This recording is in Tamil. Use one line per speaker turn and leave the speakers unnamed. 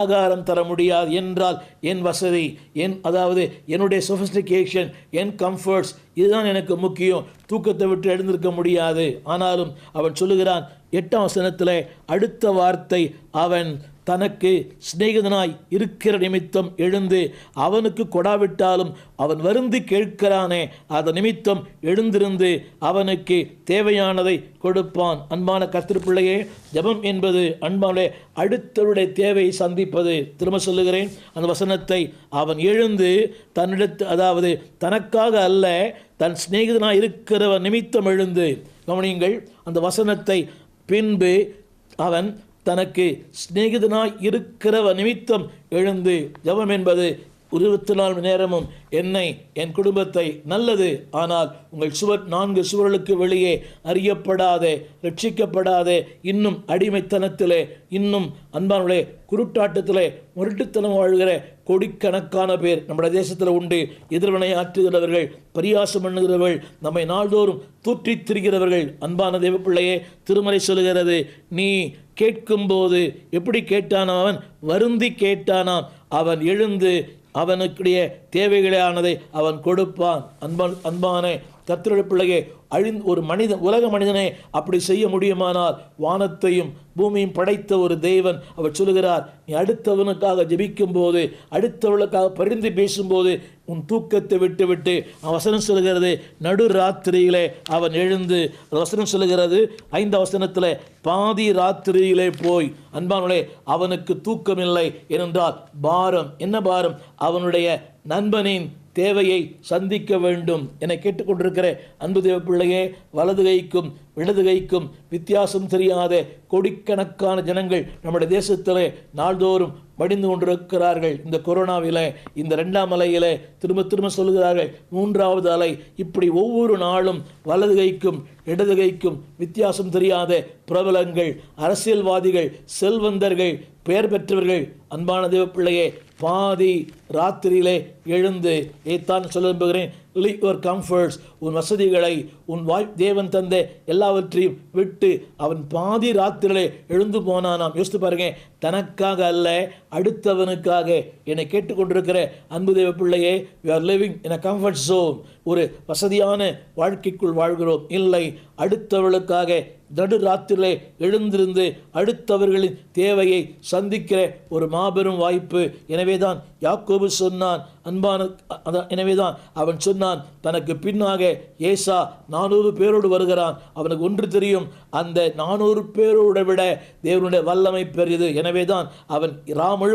ஆகாரம் தர முடியாது என்றால் என் வசதி என் அதாவது என்னுடைய சொஃபிஸ்டிகேஷன் என் கம்ஃபர்ட்ஸ் இதுதான் எனக்கு முக்கியம். தூக்கத்தை விட்டு எழுந்திருக்க முடியாது. ஆனாலும் அவன் சொல்லுகிறான் எட்டாம் வசனத்தில் அடுத்த வார்த்தை அவன் தனக்கு சிநேகிதனாய் இருக்கிற நிமித்தம் எழுந்து அவனுக்கு கொடாவிட்டாலும் அவன் வருந்து கேட்கிறானே அதன் நிமித்தம் எழுந்திருந்து அவனுக்கு தேவையானதை கொடுப்பான். அன்பான கத்திருப்பிள்ளையே ஜெபம் என்பது அன்பான அடுத்தவருடைய தேவையை சந்திப்பது. திரும்ப சொல்லுகிறேன் அந்த வசனத்தை அவன் எழுந்து தன்னிடத்து அதாவது தனக்காக அல்ல தன் சிநேகிதனாய் இருக்கிறவன் நிமித்தம் எழுந்து கவனியுங்கள் அந்த வசனத்தை பின்பு அவன் தனக்கு சிநேகிதனாய் இருக்கிறவ நிமித்தம் எழுந்து ஜபம் என்பது இருபத்தி நாலு மணி நேரமும் என்னை என் குடும்பத்தை நல்லது. ஆனால் உங்கள் சுவர் நான்கு சுவர்களுக்கு வெளியே அறியப்படாதே ரட்சிக்கப்படாதே. இன்னும் அடிமைத்தனத்திலே இன்னும் அன்பானுடைய குருட்டாட்டத்திலே முரட்டுத்தனம் வாழ்கிற கோடிக்கணக்கான பேர் நம்முடைய தேசத்தில் உண்டு. எதிர்வினை ஆற்றுகிறவர்கள் பரியாசம் பண்ணுகிறவர்கள் நம்மை நாள்தோறும் தூற்றித் திரிகிறவர்கள். அன்பான தெய்வப்பிள்ளையே திருமலை சொல்லுகிறது நீ கேட்கும்போது எப்படி கேட்டான் அவன்? வருந்தி கேட்டானாம். அவன் எழுந்து அவனுக்குடைய தேவைகளானதை அவன் கொடுப்பான். அன்பான் அன்பானே கத்திரடைய பிள்ளையே அழிந் ஒரு மனிதன் உலக மனிதனே அப்படி செய்ய முடியுமானால் வானத்தையும் பூமியும் படைத்த ஒரு தேவன் அவர் சொல்லுகிறார் நீ அடுத்தவனுக்காக ஜெபிக்கும் போது அடுத்தவளுக்காக பரிந்து பேசும்போது உன் தூக்கத்தை விட்டு விட்டு வசனம் சொல்லுகிறது நடு ராத்திரியிலே அவன் எழுந்து வசனம் சொல்லுகிறது ஐந்து வசனத்தில் பாதி ராத்திரியிலே போய் அன்பானுடைய அவனுக்கு தூக்கமில்லை ஏனென்றால் பாரம் என்ன பாரம்? அவனுடைய நண்பனின் தேவையை சந்திக்க வேண்டும் என கேட்டுக்கொண்டிருக்கிற அன்பு தேவ பிள்ளையே வலது கைக்கும் இடது கைக்கும் வித்தியாசம் தெரியாத கோடிக்கணக்கான ஜனங்கள் நம்முடைய தேசத்திலே நாள்தோறும் வடிந்து கொண்டிருக்கிறார்கள். இந்த கொரோனாவிலே இந்த ரெண்டாம் அலையிலே திரும்ப திரும்ப சொல்லுகிறார்கள் மூன்றாவது அலை இப்படி ஒவ்வொரு நாளும் வலது கைக்கும் இடது கைக்கும் வித்தியாசம் தெரியாத பிரபலங்கள் அரசியல்வாதிகள் செல்வந்தர்கள் பெயர் பெற்றவர்கள் அன்பான தேவ பிள்ளையே பாதி ராத்திரியிலே எழுந்து ஏத்தான் சொல்ல விரும்புகிறேன் லீவ் யுவர் கம்ஃபர்ட்ஸ் உன் வசதிகளை உன் வாய் தேவன் தந்த எல்லாவற்றையும் விட்டு அவன் பாதி ராத்திரிலே எழுந்து போனானாம். யோசித்து பாருங்க தனக்காக அல்ல அடுத்தவனுக்காக. என்னை கேட்டுக்கொண்டிருக்கிற அன்பு தேவ பிள்ளையே we are living in a comfort zone ஒரு வசதியான வாழ்க்கைக்குள் வாழ்கிறோம். இல்லை அடுத்தவளுக்காக நடு ராத்திரிலே எழுந்திருந்து அடுத்தவர்களின் தேவையை சந்திக்கிற ஒரு மாபெரும் வாய்ப்பு. எனவே தான் யாக்கோபு சொன்னான் அன்பான அதான் எனவேதான் அவன் சொன்னான் தனக்கு பின்னாக ஏசா நானூறு பேரோடு வருகிறான் அவனுக்கு ஒன்று தெரியும் அந்த நானூறு பேரோட விட தேவனுடைய வல்லமை பெரியது. எனவேதான் அவன் ராமழு